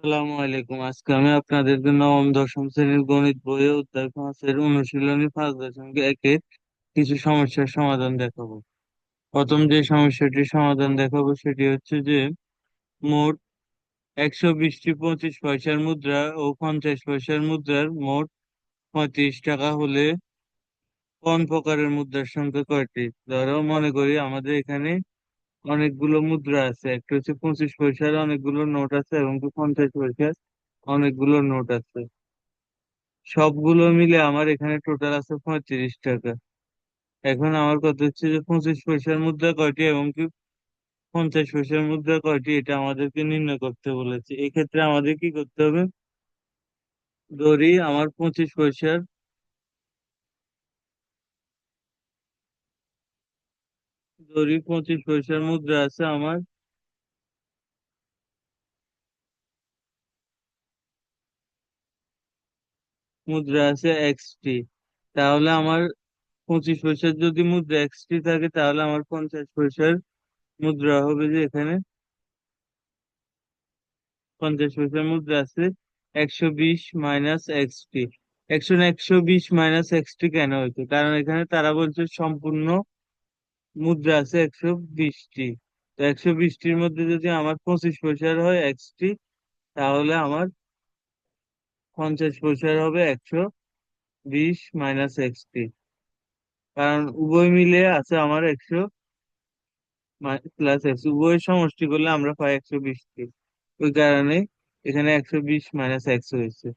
আসসালামু আলাইকুম। আজকে আমি আপনাদেরকে নবম, দশম শ্রেণির গণিত বইয়ে অধ্যায় পাঁচের অনুশীলনী পাঁচ দশমিক একের কিছু সমস্যার সমাধান দেখাবো। প্রথম যে সমস্যাটির সমাধান দেখাবো সেটি হচ্ছে যে, মোট একশো বিশটি পঁচিশ পয়সার মুদ্রা ও পঞ্চাশ পয়সার মুদ্রার মোট পঁয়ত্রিশ টাকা হলে কোন প্রকারের মুদ্রার সংখ্যা কয়টি? ধরো, মনে করি আমাদের এখানে অনেকগুলো মুদ্রা আছে। একটা হচ্ছে পঁচিশ পয়সার, অনেকগুলো নোট আছে এবং পঞ্চাশ পয়সার অনেকগুলো নোট আছে। সবগুলো মিলে আমার এখানে টোটাল আছে পঁয়ত্রিশ টাকা। এখন আমার কথা হচ্ছে যে পঁচিশ পয়সার মুদ্রা কয়টি এবং কি পঞ্চাশ পয়সার মুদ্রা কয়টি এটা আমাদেরকে নির্ণয় করতে বলেছে। এক্ষেত্রে আমাদের কি করতে হবে? ধরি আমার পঁচিশ পয়সার ধরি পঁচিশ পয়সার মুদ্রা আছে আমার? মুদ্রা আছে এক্সটি। তাহলে আমার পঁচিশ পয়সার যদি মুদ্রা এক্সটি থাকে, তাহলে আমার পঞ্চাশ পয়সার মুদ্রা হবে যে এখানে। পঞ্চাশ পয়সার মুদ্রা আছে একশো বিশ মাইনাস এক্সটি। একশো একশো বিশ মাইনাস এক্সটি কেন হইতো কারণ এখানে তারা বলছে সম্পূর্ণ মুদ্রা আছে একশো বিশটি। তো একশো বিশটির মধ্যে যদি আমার পঁচিশ পয়সার হয় এক্সটি, তাহলে আমার পঞ্চাশ পয়সার হবে একশো বিশ মাইনাস এক্সটি। কারণ উভয় মিলে আছে আমার একশো প্লাস এক্স উভয়ের সমষ্টি করলে আমরা পাই একশো বিশটি। ওই কারণে এখানে একশো বিশ মাইনাস এক্স হয়েছে।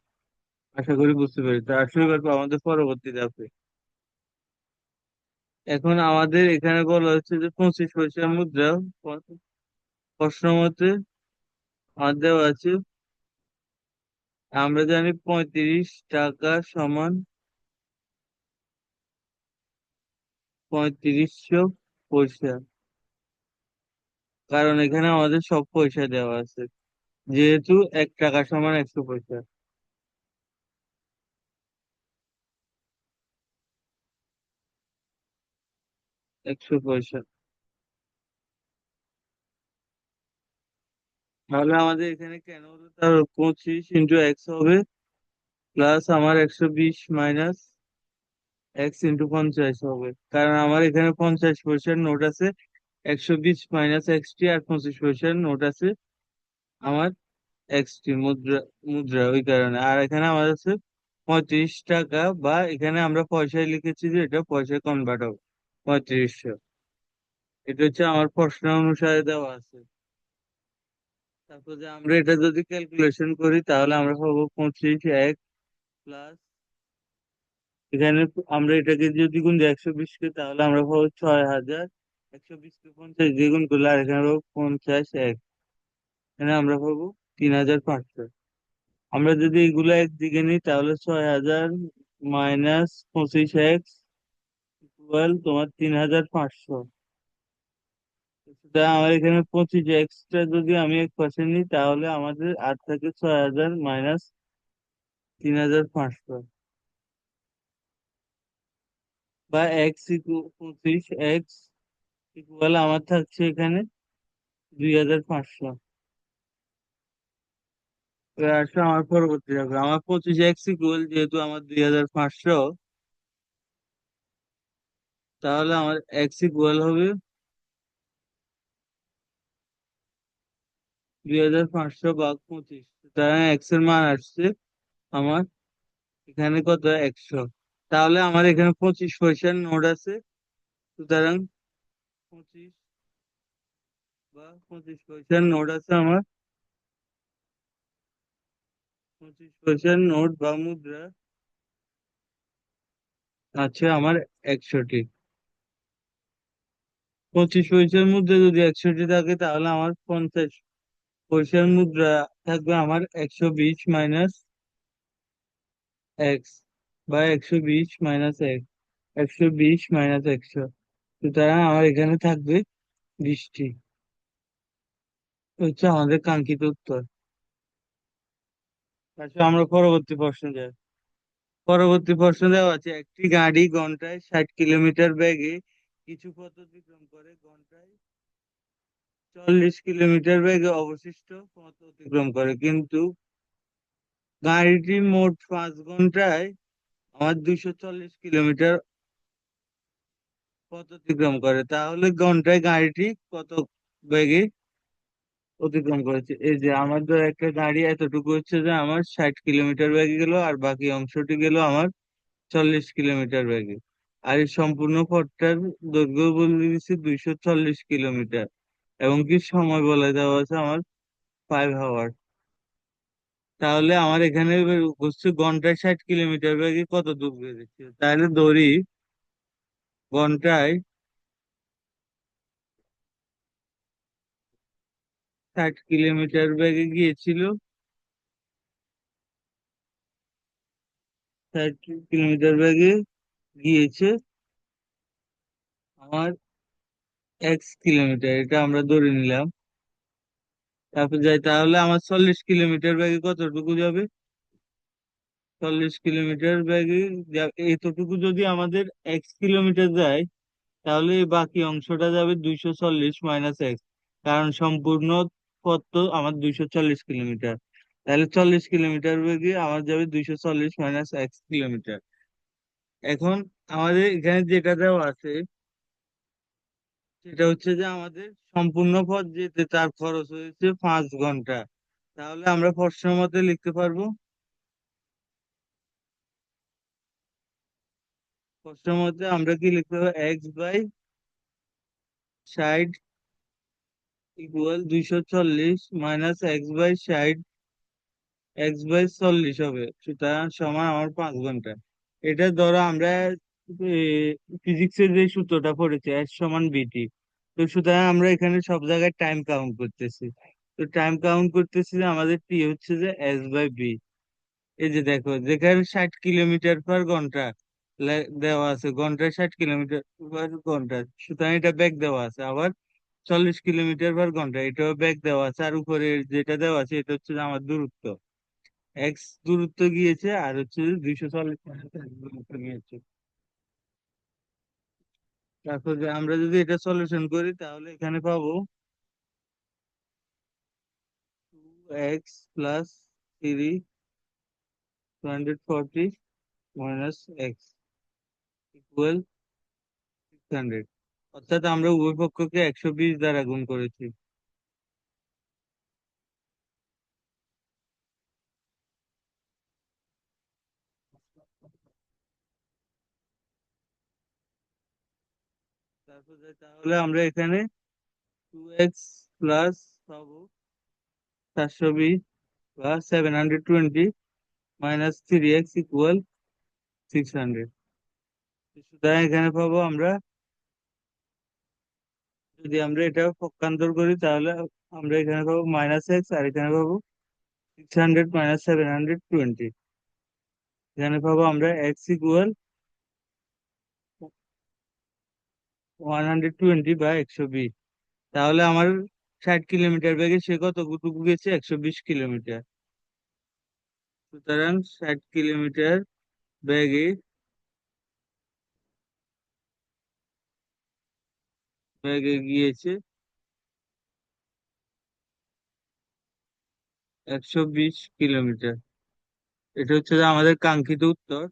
আশা করি বুঝতে পেরেছি। আসলে আমাদের পরবর্তী ধাপে এখন আমাদের এখানে বলা হচ্ছে যে পঁচিশ পয়সার মুদ্রা প্রশ্ন মতে আমার দেওয়া আছে, আমরা জানি পঁয়ত্রিশ টাকা সমান পঁয়ত্রিশশো পয়সা। কারণ এখানে আমাদের সব পয়সা দেওয়া আছে, যেহেতু এক টাকা সমান একশো পয়সা। একশো পয়সা। তাহলে আমাদের এখানে কেন হলো? তার পঁচিশ ইন্টু এক্স হবে, প্লাস আমার একশো বিশ মাইনাস এক্স ইন্টু পঞ্চাশ হবে। কারণ আমার এখানে পঞ্চাশ পয়সার নোট আছে, একশো বিশ মাইনাস এক্সটি আর পঁচিশ পয়সার নোট আছে আমার এক্সটি মুদ্রা মুদ্রা ওই কারণে। আর এখানে আমার আছে পঁয়ত্রিশ টাকা, বা এখানে আমরা পয়সায় লিখেছি যে এটা পয়সায় কনভার্ট হবে। পঁয়ত্রিশশো। এটা হচ্ছে আমার প্রশ্ন অনুসারে দেওয়া আছে। তারপর যে আমরা এটা যদি ক্যালকুলেশন করি, তাহলে আমরা পাবো পঁচিশ এক প্লাস এখানে আমরা এটাকে যদি গুণ দিই একশো বিশকে তাহলে আমরা পাবো ছয় হাজার একশো বিশকে পঞ্চাশ দিয়ে গুণ করলে আর এখানে পাবো পঞ্চাশ এক। এখানে আমরা পাবো তিন হাজার পাঁচশো। আমরা যদি এগুলো একদিকে নিই, তাহলে ছয় হাজার মাইনাস পঁচিশ এক্স ইকুয়াল তোমার তিন হাজার পাঁচশো। আমার এখানে পঁচিশ এক্সট্রা যদি আমি এক পার্সেন্ট নিই, তাহলে আমাদের আট থেকে ছয় হাজার মাইনাস তিন হাজার পাঁচশো। বা এক্স পঁচিশ এক্স ইকুয়াল আমার থাকছে এখানে দুই হাজার পাঁচশো। আসলে আমার পরবর্তী আমার পঁচিশ এক্স ইকুয়াল যেহেতু আমার দুই হাজার পাঁচশো তাহলে আমার এক্স ইকুয়াল হবে দুই হাজার পাঁচশো ভাগ পঁচিশ। সুতরাং এক্সের মান আসছে আমার এখানে কত? একশো। তাহলে আমার এখানে পঁচিশ পয়সার নোট আছে। সুতরাং পঁচিশ বা পঁচিশ পয়সার নোট আছে আমার। পঁচিশ পয়সার নোট বা মুদ্রা আছে আমার একশোটি। পঁচিশ পয়সার মুদ্রা যদি একশোটি থাকে, তাহলে আমার পঞ্চাশ পয়সার মুদ্রা থাকবে আমার একশো বিশ মাইনাস এক্স বা একশো বিশ মাইনাস এক্স একশো বিশ মাইনাস একশো। সুতরাং আমার এখানে থাকবে বিশটি। হচ্ছে আমাদের কাঙ্ক্ষিত উত্তর। আচ্ছা আমরা পরবর্তী প্রশ্ন যাই। পরবর্তী প্রশ্ন দেওয়া আছে, একটি গাড়ি ঘন্টায় ষাট কিলোমিটার বেগে কিছু পথ অতিক্রম করে ঘন্টায় চল্লিশ কিলোমিটার বেগে অবশিষ্ট পথ অতিক্রম করে। কিন্তু গাড়িটি মোট পাঁচ ঘন্টায় আমার দুইশো চল্লিশ কিলোমিটার পথ অতিক্রম করে। তাহলে ঘন্টায় গাড়িটি কত বেগে অতিক্রম করেছে? এই যে আমার ধর একটা গাড়ি এতটুকু হচ্ছে যে আমার ষাট কিলোমিটার বেগে গেল আর বাকি অংশটি গেল আমার চল্লিশ কিলোমিটার বেগে। আর এই সম্পূর্ণ পথটার দৈর্ঘ্য বলে দিচ্ছে দুইশো চল্লিশ কিলোমিটার। এবং কি সময় বলে দেওয়া আছে আমার? ফাইভ আওয়ার তাহলে আমার এখানে হচ্ছে ঘন্টায় ষাট কিলোমিটার বেগে কত দূর বেড়েছে তাহলে দড়ি ঘন্টায় ষাট কিলোমিটার বেগে গিয়েছিল। ষাট কিলোমিটার বেগে গিয়েছে আমার এক্স কিলোমিটার, এটা আমরা ধরে নিলাম। তারপর যাই, তাহলে আমার চল্লিশ কিলোমিটার ব্যাগে কতটুকু যাবে? চল্লিশ কিলোমিটার ব্যাগে এতটুকু যদি আমাদের এক্স কিলোমিটার যায়, তাহলে বাকি অংশটা যাবে দুইশো চল্লিশ মাইনাস এক্স কারণ সম্পূর্ণ পথ তো আমার দুইশো চল্লিশ কিলোমিটার। তাহলে চল্লিশ কিলোমিটার বেগে আমার যাবে দুইশো চল্লিশ মাইনাস এক্স কিলোমিটার। এখন আমাদের এখানে যেটা দেওয়া আছে, সেটা হচ্ছে যে আমাদের সম্পূর্ণ পথ যেতে তার খরচ হয়েছে পাঁচ ঘণ্টা। তাহলে আমরা প্রশ্ন মতে লিখতে পারব? প্রশ্ন মতে আমরা কি লিখতে পারব? এক্স বাই ষাট ইকুয়াল দুইশো চল্লিশ মাইনাস এক্স বাই ষাট এক্স বাই চল্লিশ হবে। সুতরাং সময় আমার পাঁচ ঘণ্টা। এটা ধরো আমরা ফিজিক্সের যে সূত্রটা পড়েছি এস সমান বিটি তো সুতরাং আমরা এখানে সব জায়গায় টাইম কাউন্ট করতেছি। তো টাইম কাউন্ট করতেছি যে আমাদের টি হচ্ছে যে এস বাই বি এই যে দেখো, যেখানে ষাট কিলোমিটার পার ঘণ্টা দেওয়া আছে, ঘন্টায় ষাট কিলোমিটার পার ঘণ্টা, সুতরাং এটা ব্যাগ দেওয়া আছে। আবার চল্লিশ কিলোমিটার পার ঘণ্টা, এটাও ব্যাগ দেওয়া আছে। আর উপরে যেটা দেওয়া আছে, এটা হচ্ছে আমার দূরত্ব। এক্স দূরত্ব গিয়েছে আর হচ্ছে দুইশো চল্লিশ দূরত্ব গিয়েছে। তারপর আমরা যদি এটা সলিউশন করি, তাহলে এখানে পাবো x plus three two hundred forty minus x equal six hundred অর্থাৎ আমরা উভয় পক্ষকে একশো বিশ দ্বারা গুণ করেছি। তাহলে আমরা এখানে টু এক্স প্লাস পাবো চারশো plus seven hundred twenty minus three x equal six hundred এখানে পাবো আমরা। যদি আমরা এটা পক্ষান্তর করি তাহলে আমরা এখানে পাবো মাইনাস এক্স আর এখানে পাবো six hundred minus seven hundred twenty এখানে পাবো আমরা x equal one hundred twenty বা একশো বিশ। তাহলে আমার ষাট কিলোমিটার বেগে সে কতটুকু গেছে? একশো বিশ কিলোমিটার। সুতরাং ষাট কিলোমিটার বেগে বেগে গিয়েছে একশো বিশ কিলোমিটার। এটা হচ্ছে যে আমাদের কাঙ্ক্ষিত উত্তর।